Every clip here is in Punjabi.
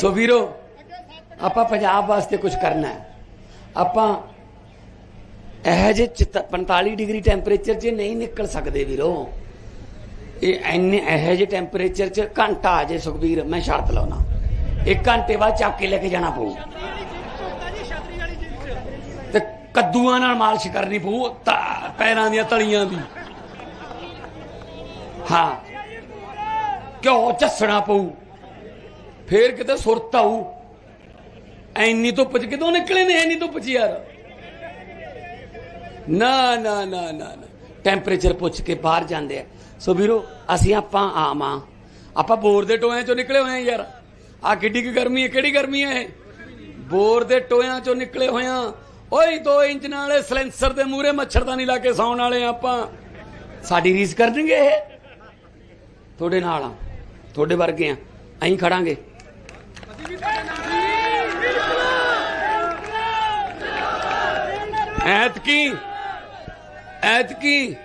ਸੋ ਵੀਰੋ, ਆਪਾਂ ਪੰਜਾਬ ਵਾਸਤੇ ਕੁਝ ਕਰਨਾ ਹੈ। ਆਪਾਂ ਇਹ ਜੇ 45 ਡਿਗਰੀ ਟੈਂਪਰੇਚਰ 'ਚ ਨਹੀਂ ਨਿਕਲ ਸਕਦੇ ਵੀਰੋ। ਇਹ ਐਨੇ ਇਹ ਜੇ ਟੈਂਪਰੇਚਰ 'ਚ ਘੰਟਾ ਆ ਜੇ ਸੁਖਬੀਰ, ਮੈਂ ਸ਼ਰਤ ਲਾਉਣਾ ਇੱਕ ਘੰਟੇ ਬਾਅਦ ਚੱਕ ਕੇ ਲੈ ਕੇ ਜਾਣਾ ਪਊ। ਤੇ ਕੱਦੂਆਂ ਨਾਲ ਮਾਲਿਸ਼ ਕਰਨੀ ਪਊ ਪੈਰਾਂ ਦੀਆਂ ਤਲੀਆਂ ਦੀ। ਹਾਂ। ਕਿਉਂ? ਝੱਸਣਾ ਪਊ। ਫੇਰ ਕਿਤੇ ਸੁਰਤ ਆਊ। ਐਨੀ ਧੁੱਪ ਚ ਕਿਦੋਂ ਨਿਕਲੇ ਨੇ, ਐਨੀ ਧੁੱਪ ਚ ਯਾਰ। ਨਾ ਨਾ ਨਾ ਨਾ ਟੈਂਪਰੇਚਰ ਪੁੱਛ ਕੇ ਬਾਹਰ ਜਾਂਦੇ ਆ। ਸੋ ਵੀਰੋ, ਅਸੀਂ ਆਪਾਂ ਆਮ ਆ। ਆਪਾਂ ਬੋਰ ਦੇ ਟੋਇਆਂ ਚੋਂ ਨਿਕਲੇ ਹੋਏ ਆ ਯਾਰ। ਆ ਕਿੱਡੀ ਕੁ ਗਰਮੀ ਹੈ, ਕਿਹੜੀ ਗਰਮੀ ਹੈ ਇਹ? ਬੋਰ ਦੇ ਟੋਇਆਂ ਚੋਂ ਨਿਕਲੇ ਹੋਏ ਹੋਇਆ ਓਏ 2 ਇੰਚ ਨਾਲੇ ਸਲੈਂਸਰ ਦੇ ਮੂਹਰੇ ਮੱਛਰਦਾਨੀ ਲਾ ਕੇ ਸੌਣ ਵਾਲੇ ਆਪਾਂ। ਸਾਡੀ ਰੀਸ ਕਰਨਗੇ ਇਹ? ਤੁਹਾਡੇ ਨਾਲ ਆ। ਤੁਹਾਡੇ ਵਰਗੇ ਆ। ਅਸੀਂ ਖੜਾਂਗੇ। ਐਤਕੀ ਐਤਕੀ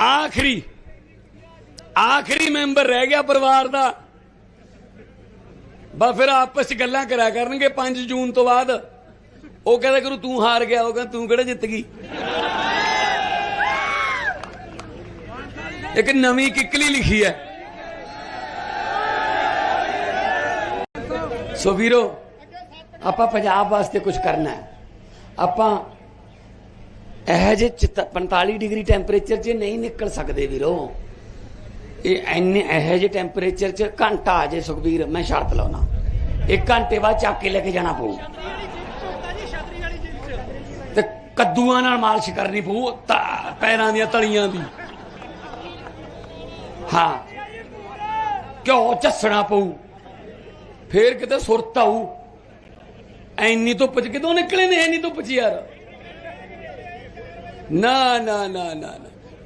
ਆਖਰੀ ਆਖਰੀ ਮੈਂਬਰ ਰਹਿ ਗਿਆ ਪਰਿਵਾਰ ਦਾ। ਬਾ ਫਿਰ ਆਪਸ ਚ ਗੱਲਾਂ ਕਰਿਆ ਕਰਨਗੇ 5 ਜੂਨ ਤੋਂ ਬਾਅਦ। ਉਹ ਕਹਿੰਦਾ ਕਰੂ ਤੂੰ ਹਾਰ ਗਿਆ, ਉਹ ਕਹਿੰਦਾ ਤੂੰ ਕਿਹੜਾ ਜਿੱਤ ਗਈ? ਇੱਕ ਨਵੀਂ ਕਿੱਕਲੀ ਲਿਖੀ ਹੈ। ਸੋ ਵੀਰੋ, ਆਪਾਂ ਪੰਜਾਬ ਵਾਸਤੇ ਕੁਝ ਕਰਨਾ ਹੈ। ਆਪਾਂ ਇਹ ਜੇ 45 ਡਿਗਰੀ ਟੈਂਪਰੇਚਰ 'ਚ ਨਹੀਂ ਨਿਕਲ ਸਕਦੇ ਵੀਰੋ। ਇਹ ਐਨੇ ਇਹ ਜੇ ਟੈਂਪਰੇਚਰ 'ਚ ਘੰਟਾ ਆ ਜੇ ਸੁਖਬੀਰ, ਮੈਂ ਸ਼ਰਤ ਲਾਉਣਾ ਇੱਕ ਘੰਟੇ ਬਾਅਦ ਚੱਕ ਕੇ ਲੈ ਕੇ ਜਾਣਾ ਪਊ। ਤੇ ਕੱਦੂਆਂ ਨਾਲ ਮਾਲਿਸ਼ ਕਰਨੀ ਪਊ ਪੈਰਾਂ ਦੀਆਂ ਤਲੀਆਂ ਦੀ। ਹਾਂ। ਕਿਉਂ? ਝੱਸਣਾ ਪਊ। ਫੇਰ ਕਿਤੇ ਸੁਰਤ ਆਊ? ਐਨੀ ਧੁੱਪ ਚ ਕਿਦੋਂ ਨਿਕਲੇ ਨੇ? ਐਨੀ ਧੁੱਪ ਚ ਯਾਰ। ਨਾ ਨਾ ਨਾ ਨਾ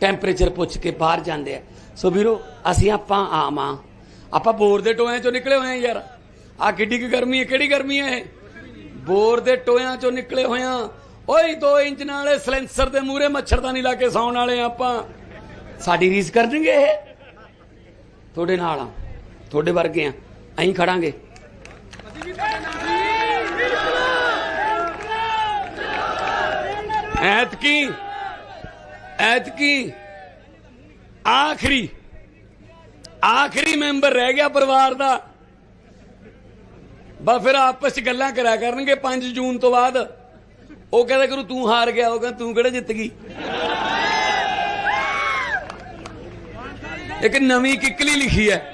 ਟੈਂਪਰੇਚਰ ਪੁੱਛ ਕੇ ਬਾਹਰ ਜਾਂਦੇ ਆ। ਸੋ ਵੀਰੋ, ਅਸੀਂ ਆਪਾਂ ਆਵਾਂ ਆਪਾਂ ਬੋਰ ਦੇ ਟੋਇਆਂ ਚੋਂ ਨਿਕਲੇ ਹੋਏ ਆ ਯਾਰ। ਆ ਕਿੱਡੀ ਕੁ ਗਰਮੀ ਹੈ, ਕਿਹੜੀ ਗਰਮੀ ਹੈ ਇਹ? ਬੋਰ ਦੇ ਟੋਇਆਂ ਚੋਂ ਨਿਕਲੇ ਹੋਏ ਹੋਇਆ ਓਏ 2 ਇੰਚ ਨਾਲੇ ਸਲੈਂਸਰ ਦੇ ਮੂਹਰੇ ਮੱਛਰਦਾਨੀ ਲਾ ਕੇ ਸੌਣ ਵਾਲੇ ਆ ਆਪਾਂ। ਸਾਡੀ ਰੀਸ ਕਰਨਗੇ ਇਹ? ਤੁਹਾਡੇ ਨਾਲ ਆ। ਤੁਹਾਡੇ ਵਰਗੇ ਆ। ਅਸੀਂ ਖੜਾਂਗੇ। ਐਤਕੀ ਐਤਕੀ ਆਖਰੀ ਆਖਰੀ ਮੈਂਬਰ ਰਹਿ ਗਿਆ ਪਰਿਵਾਰ ਦਾ। ਬਾ ਫਿਰ ਆਪਸ ਚ ਗੱਲਾਂ ਕਰਿਆ ਕਰਨਗੇ 5 ਜੂਨ ਤੋਂ ਬਾਅਦ। ਉਹ ਕਹਿੰਦਾ ਕਰੂ ਤੂੰ ਹਾਰ ਗਿਆ, ਉਹ ਕਹਿੰਦਾ ਤੂੰ ਕਿਹੜਾ ਜਿੱਤ ਗਈ? ਇੱਕ ਨਵੀਂ ਕਿੱਕਲੀ ਲਿਖੀ ਹੈ।